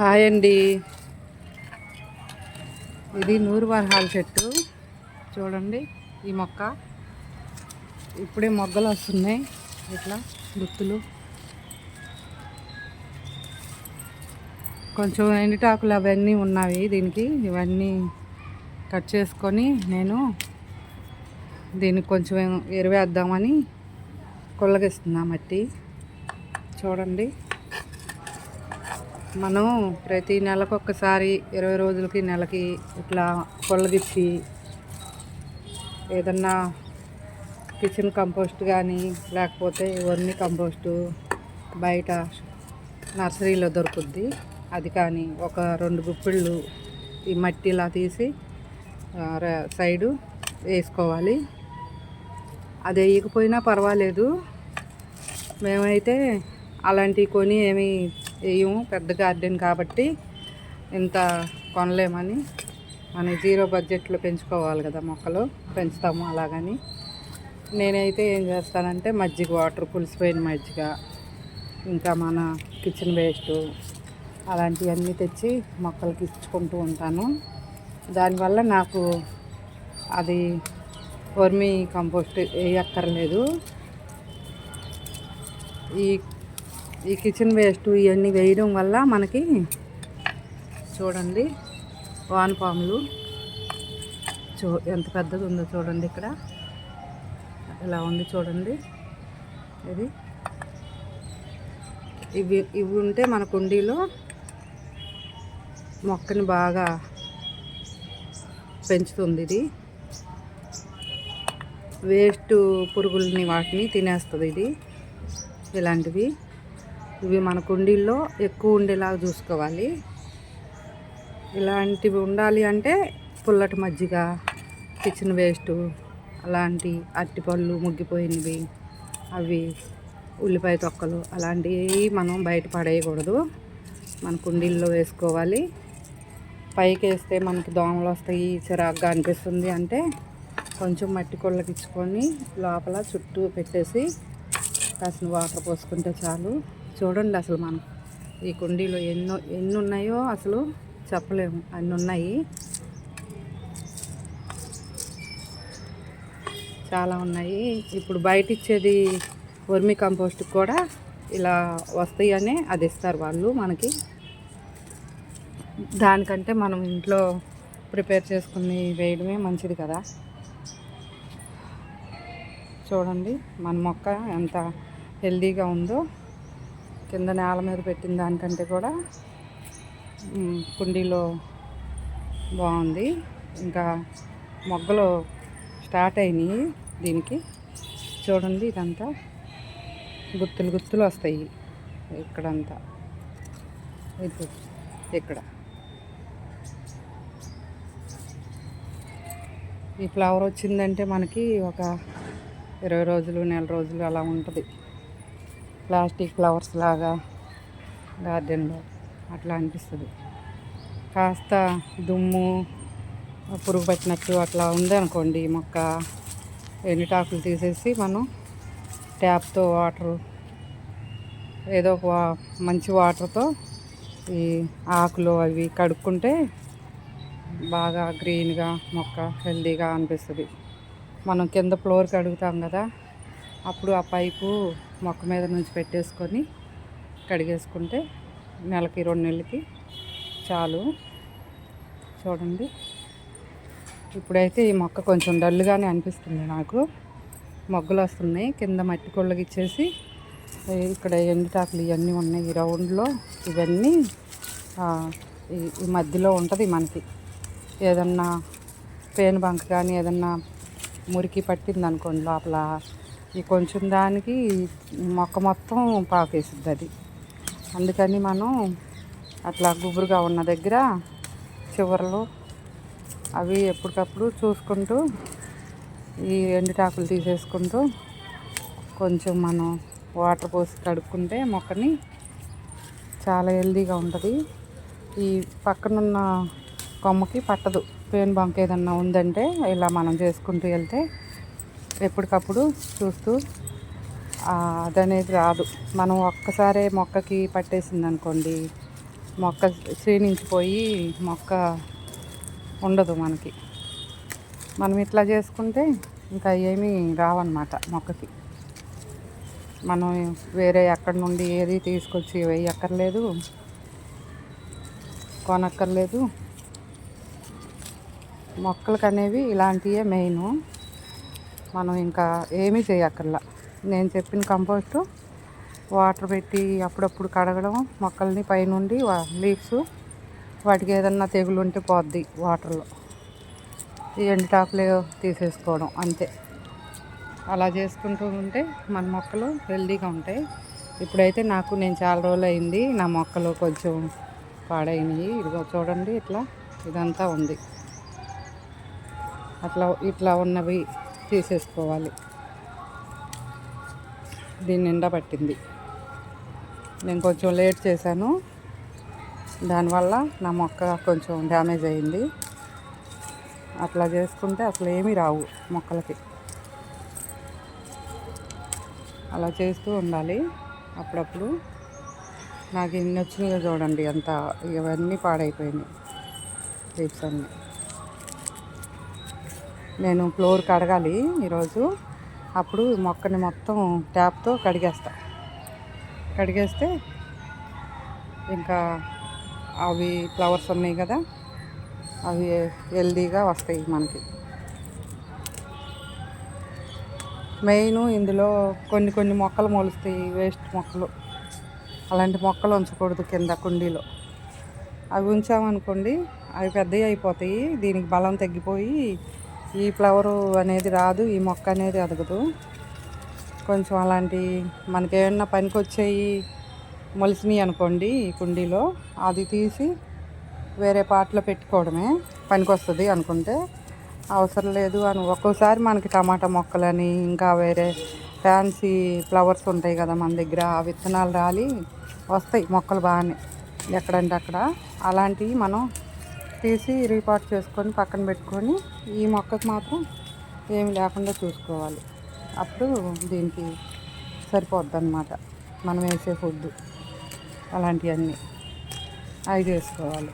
Hi అండి. ఇది నూరు వరహాల చెట్టు. చూడండి ఈ మొక్క. ఇప్పుడే మొగ్గలు వస్తున్నాయి. ఇట్లా గుత్తులు. కొంచెం ఎండిటాకులు అవన్నీ ఉన్నాయి దీనికి. ఇవన్నీ కట్ చేసుకొని నేను దీనికి కొంచెం ఎరువేద్దామని కొల్లగిస్తున్నా మట్టి. చూడండి. మనం ప్రతి నెలకు ఒక్కసారి ఇరవై రోజులకి నెలకి ఇట్లా కొల్లగిచ్చి ఏదన్నా కిచెన్ కంపోస్ట్ కానీ లేకపోతే వర్మి కంపోస్టు బయట నర్సరీలో దొరుకుద్ది. అది కానీ ఒక రెండు గుప్పిళ్ళు ఈ మట్టిలా తీసి సైడు వేసుకోవాలి. అది వేయకపోయినా పర్వాలేదు. మేమైతే అలాంటివి కొని ఏమి వేయము పెద్ద గార్డెన్ కాబట్టి ఇంత కొనలేమని మన జీరో బడ్జెట్లో పెంచుకోవాలి కదా మొక్కలు. పెంచుతాము అలాగని. నేనైతే ఏం చేస్తానంటే మజ్జిగ వాటర్ పులిసిపోయిన మజ్జిగ ఇంకా మన కిచెన్ వేస్ట్ అలాంటివన్నీ తెచ్చి మొక్కలకి ఇచ్చుకుంటూ ఉంటాను. దానివల్ల నాకు అది వర్మి కంపోస్ట్ వేయక్కర్లేదు ఈ ఈ కిచెన్ వేస్ట్ ఇవన్నీ వేయడం వల్ల మనకి చూడండి వానపాములు చూ ఎంత పెద్దది ఉందో చూడండి ఇక్కడ. ఇలా ఉంది చూడండి. ఇది. ఇవి ఇవి ఉంటే మన కుండీలో మొక్కని బాగా పెంచుతుంది ఇది. వేస్ట్ పురుగుల్ని వాటిని తినేస్తుంది ఇది. ఇలాంటివి. ఇవి మన కుండీల్లో ఎక్కువ ఉండేలాగా చూసుకోవాలి. ఇలాంటివి ఉండాలి అంటే పుల్లటి మజ్జిగ కిచెన్ వేస్ట్ అలాంటి అరటిపళ్ళు ముగ్గిపోయినవి అవి ఉల్లిపాయ తొక్కలు అలాంటివి మనం బయట పడేయకూడదు. మన కుండీల్లో వేసుకోవాలి. పైకి వేస్తే మనకి దోమలు వస్తాయి చిరాగ్గా అనిపిస్తుంది అంటే కొంచెం మట్టి కొళ్ళకిచ్చుకొని లోపల చుట్టూ పెట్టేసి కాసిన వాటర్ పోసుకుంటే చాలు. చూడండి అసలు మనం ఈ కుండీలో ఎన్నో ఎన్ని ఉన్నాయో అసలు చెప్పలేము. అన్ని ఉన్నాయి చాలా ఉన్నాయి. ఇప్పుడు బయట ఇచ్చేది వర్మి కంపోస్ట్ కూడా ఇలా వస్తాయని అది ఇస్తారు వాళ్ళు మనకి. దానికంటే మనం ఇంట్లో ప్రిపేర్ చేసుకుని వేయడమే మంచిది కదా. చూడండి మన మొక్క ఎంత హెల్దీగా ఉందో. కింద నేల మీద పెట్టిన దానికంటే కూడా కుండీలో బాగుంది. ఇంకా మొగ్గలు స్టార్ట్ అయినాయి దీనికి. చూడండి ఇదంతా. గుత్తులు గుత్తులు వస్తాయి ఇక్కడంతా. ఇది ఇక్కడ. ఈ ఫ్లవర్ వచ్చిందంటే మనకి ఒక ఇరవై రోజులు నెల రోజులు అలా ఉంటుంది. ప్లాస్టిక్ ఫ్లవర్స్ లాగా గార్డెన్లో అట్లా అనిపిస్తుంది. కాస్త దుమ్ము పురుగు పట్టినట్టు అట్లా ఉందనుకోండి మొక్క ఎండుటాకులు తీసేసి మనం ట్యాప్తో వాటర్ ఏదో ఒక వా- మంచి వాటర్తో ఈ ఆకులు అవి కడుక్కుంటే బాగా గ్రీన్గా మొక్క హెల్దీగా అనిపిస్తుంది. మనం కింద ఫ్లోర్ కడుగుతాం కదా అప్పుడు ఆ పైపు మొక్క మీద నుంచి పెట్టేసుకొని కడిగేసుకుంటే నెలకి రెండు నెలలకి చాలు. చూడండి. ఇప్పుడైతే ఈ మొక్క కొంచెం డల్గానే అనిపిస్తుంది నాకు. మొగ్గలు వస్తున్నాయి. కింద మట్టి కొళ్ళకి ఇచ్చేసి ఇక్కడ ఎండుటాకులు ఇవన్నీ ఉన్నాయి. ఈ రౌండ్లో ఇవన్నీ ఈ ఈ మధ్యలో ఉంటుంది మనకి. ఏదన్నా పేను బంక కానీ ఏదన్నా మురికి పట్టింది అనుకోండి లోపల ఈ కొంచెం దానికి మొక్క మొత్తం పాకేసిద్ది అది. అందుకని మనం అట్లా గుబురుగా ఉన్న దగ్గర చివరలు అవి ఎప్పటికప్పుడు చూసుకుంటూ ఈ ఎండుటాకులు తీసేసుకుంటూ కొంచెం మనం వాటర్ పోసి కడుక్కుంటే మొక్కని చాలా హెల్దీగా ఉంటుంది. ఈ పక్కనున్న కొమ్మకి పట్టదు. పేను బంక్ ఏదన్నా ఉందంటే ఇలా మనం చేసుకుంటూ వెళ్తే ఎప్పటికప్పుడు చూస్తూ అదనేది రాదు. మనం ఒక్కసారే మొక్కకి పట్టేసింది అనుకోండి మొక్క క్షీణించిపోయి మొక్క ఉండదు మనకి. మనం ఇట్లా చేసుకుంటే ఇంకా ఏమీ రావన్నమాట మొక్కకి. మనం వేరే ఎక్కడి నుండి ఏది తీసుకొచ్చి వేయక్కర్లేదు కొనక్కర్లేదు. మొక్కలకు అనేవి ఇలాంటివే మెయిన్. మనం ఇంకా ఏమీ చేయక్కర్లా. నేను చెప్పిన కంపోస్టు వాటర్ పెట్టి అప్పుడప్పుడు కడగడం మొక్కల్ని పైనుండి లీవ్స్ వాటికి ఏదన్నా తెగులు ఉంటే పోద్ది వాటర్లో. ఈ ఎండుటాకులు తీసేసుకోవడం అంతే. అలా చేసుకుంటూ ఉంటే మన మొక్కలు హెల్దీగా ఉంటాయి. ఇప్పుడైతే నాకు నేను చాలా రోజులు అయింది నా మొక్కలు కొంచెం పాడైనవి ఇదిగో చూడండి ఇట్లా ఇదంతా ఉంది. అట్లా ఇట్లా ఉన్నవి తీసేసుకోవాలి. దీని నిండా పట్టింది. నేను కొంచెం లేట్ చేశాను. దానివల్ల నా మొక్క కొంచెం డ్యామేజ్ అయింది. అట్లా చేసుకుంటే అసలు ఏమీ రావు మొక్కలకి. అలా చేస్తూ ఉండాలి అప్పుడప్పుడు. నాకు ఇన్ని వచ్చినాయో చూడండి అంత ఇవన్నీ పాడైపోయినాయి. లీవ్స్ అన్నీ. నేను ఫ్లోర్ కడగాలి ఈరోజు. అప్పుడు మొక్కని మొత్తం ట్యాప్తో కడిగేస్తా. కడిగేస్తే ఇంకా అవి ఫ్లవర్స్ ఉన్నాయి కదా అవి హెల్దీగా వస్తాయి మనకి. మెయిన్ ఇందులో కొన్ని కొన్ని మొక్కలు మొలుస్తాయి వేస్ట్ మొక్కలు. అలాంటి మొక్కలు ఉంచకూడదు కింద కుండీలో. అవి ఉంచామనుకోండి అవి పెద్దవి అయిపోతాయి దీనికి బలం తగ్గిపోయి ఈ ఫ్లవరు అనేది రాదు ఈ మొక్క అనేది ఎదగదు కొంచెం అలాంటి మనకేమన్నా పనికి వచ్చేవి మొలిసినాయి అనుకోండి ఈ కుండీలో అది తీసి వేరే పాటలో పెట్టుకోవడమే పనికి వస్తుంది అనుకుంటే అవసరం లేదు అని. ఒక్కోసారి మనకి టమాటా మొక్కలని ఇంకా వేరే ఫ్యాన్సీ ఫ్లవర్స్ ఉంటాయి కదా మన దగ్గర ఆ విత్తనాలు రాలి వస్తాయి మొక్కలు బాగానే ఎక్కడంటే అక్కడ. అలాంటివి మనం తీసి రీపాట్ చేసుకొని పక్కన పెట్టుకొని ఈ మొక్కకు మాత్రం ఏమి లేకుండా చూసుకోవాలి. అప్పుడు దీనికి సరిపోద్ది అనమాట మనం వేసే ఫుడ్ అలాంటివన్నీ అవి చేసుకోవాలి.